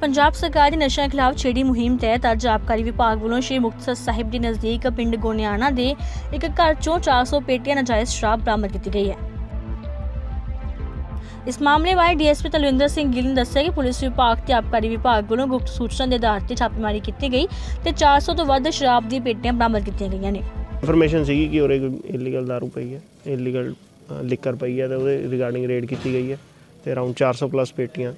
ਪੰਜਾਬ ਸਰਕਾਰ ਦੀ ਨਸ਼ਿਆਂ ਖਿਲਾਫ ਛੇੜੀ ਮੁਹਿੰਮ ਤਹਿਤ ਅੱਜ ਆਬਕਾਰੀ ਵਿਭਾਗ ਵੱਲੋਂ ਸ਼੍ਰੀ ਮੁਕਤਸਰ ਸਾਹਿਬ ਦੇ ਨਜ਼ਦੀਕ ਪਿੰਡ ਗੋਨਿਆਣਾ ਦੇ ਇੱਕ ਘਰ ਚੋਂ 400 ਪੇਟੀਆਂ ਨਾਜਾਇਜ਼ ਸ਼ਰਾਬ ਬਰਾਮਦ ਕੀਤੀ ਗਈ ਹੈ। ਇਸ ਮਾਮਲੇ ਬਾਰੇ ਡੀਐਸਪੀ ਤਲਵਿੰਦਰ ਸਿੰਘ ਗਿੱਲ ਨੇ ਦੱਸਿਆ ਕਿ ਪੁਲਿਸ ਵਿਭਾਗ ਤੇ ਆਬਕਾਰੀ ਵਿਭਾਗ ਵੱਲੋਂ ਗੁਪਤ ਸੂਚਨਾ ਦੇ ਆਧਾਰ ਤੇ ਛਾਪੇਮਾਰੀ ਕੀਤੀ ਗਈ ਤੇ 400 ਤੋਂ ਵੱਧ ਸ਼ਰਾਬ ਦੀਆਂ ਪੇਟੀਆਂ ਬਰਾਮਦ ਕੀਤੀਆਂ ਗਈਆਂ ਨੇ। ਇਨਫੋਰਮੇਸ਼ਨ ਸੀਗੀ ਕਿ ਉਰੇ ਕੋਈ ਇਲੀਗਲ ਦਾਰੂ ਪਈ ਹੈ ਇਲੀਗਲ ਲਿਕਰ ਪਈ ਹੈ ਤੇ ਉਹਦੇ ਰਿਗਾਰਡਿੰਗ ਰੇਡ ਕੀਤੀ ਗਈ ਹੈ ਤੇ ਅਰਾਊਂਡ 400 ਪਲੱਸ ਪੇਟੀਆਂ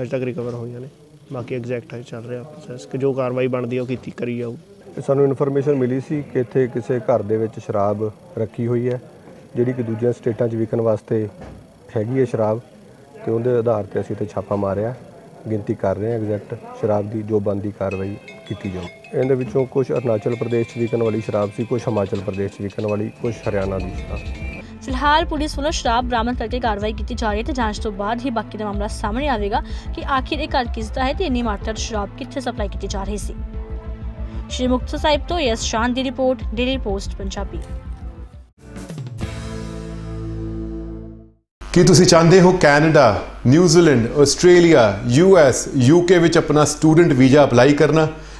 ਅਜੇ ਤੱਕ ਰਿਕਵਰ ਹੋਈਆਂ ਨੇ। ਬਾਕੀ ਐਗਜ਼ੈਕਟ ਚੱਲ ਰਿਹਾ ਪ੍ਰੋਸੈਸ ਕਿ ਜੋ ਕਾਰਵਾਈ ਬਣਦੀ ਹੈ ਉਹ ਕੀਤੀ ਕਰੀ ਜਾਊ। ਤੇ ਸਾਨੂੰ ਇਨਫੋਰਮੇਸ਼ਨ ਮਿਲੀ ਸੀ ਕਿ ਇੱਥੇ ਕਿਸੇ ਘਰ ਦੇ ਵਿੱਚ ਸ਼ਰਾਬ ਰੱਖੀ ਹੋਈ ਹੈ, ਜਿਹੜੀ ਕਿ ਦੂਜੀਆਂ ਸਟੇਟਾਂ 'ਚ ਵਿਕਣ ਵਾਸਤੇ ਹੈਗੀ ਹੈ ਸ਼ਰਾਬ ਤੇ ਉਹਦੇ ਆਧਾਰ ਤੇ ਅਸੀਂ ਤੇ ਛਾਪਾ ਮਾਰਿਆ, ਗਿਣਤੀ ਕਰ ਰਹੇ ਹਾਂ ਐਗਜ਼ੈਕਟ ਸ਼ਰਾਬ ਦੀ ਜੋ ਬੰਦੀ ਕਾਰਵਾਈ ਕੀਤੀ ਜਾਊ। ਇਹਦੇ ਵਿੱਚੋਂ ਕੁਝ ਅਰੁਣਾਚਲ ਪ੍ਰਦੇਸ਼ 'ਚ ਵਿਕਣ ਵਾਲੀ ਸ਼ਰਾਬ ਸੀ ਕੁਝ ਹਿਮਾਚਲ ਪ੍ਰਦੇਸ਼ 'ਚ ਵਿਕਣ ਵਾਲੀ ਕੁਝ ਹਰਿਆਣਾ ਦੀ ਸ਼ਰਾਬ। ਫਿਲਹਾਲ ਪੁਲਿਸ ਵੱਲੋਂ ਸ਼ਰਾਬ ਬਰਾਮਦ ਕਰਕੇ ਕਾਰਵਾਈ ਕੀਤੀ ਜਾ ਰਹੀ ਹੈ ਤੇ ਜਾਂਚ ਤੋਂ ਬਾਅਦ ਹੀ ਬਾਕੀ ਦਾ ਮਾਮਲਾ ਸਾਹਮਣੇ ਆਵੇਗਾ ਕਿ ਆਖਿਰ ਇਹ ਘਰ ਕਿਸ ਦਾ ਹੈ ਤੇ ਇੰਨੀ ਮਾਤਰਾ 'ਚ ਸ਼ਰਾਬ ਕਿੱਥੇ ਸਪਲਾਈ ਕੀਤੀ ਜਾ ਰਹੀ ਸੀ। ਸ਼੍ਰੀ ਮੁਕਤਸਰ ਸਾਹਿਬ ਤੋਂ ਯਸ ਸ਼ਾਨ ਦੀ ਰਿਪੋਰਟ, ਡੇਲੀ ਪੋਸਟ, ਪੰਜਾਬੀ। ਕੀ ਤੁਸੀਂ ਚਾਹੁੰਦੇ ਹੋ Canada, New Zealand, Australia U S U K ਵਿੱਚ ਆਪਣਾ ਸਟੂਡੈਂਟ ਵੀਜ਼ਾ ਅਪਲਾਈ ਕਰਨਾ?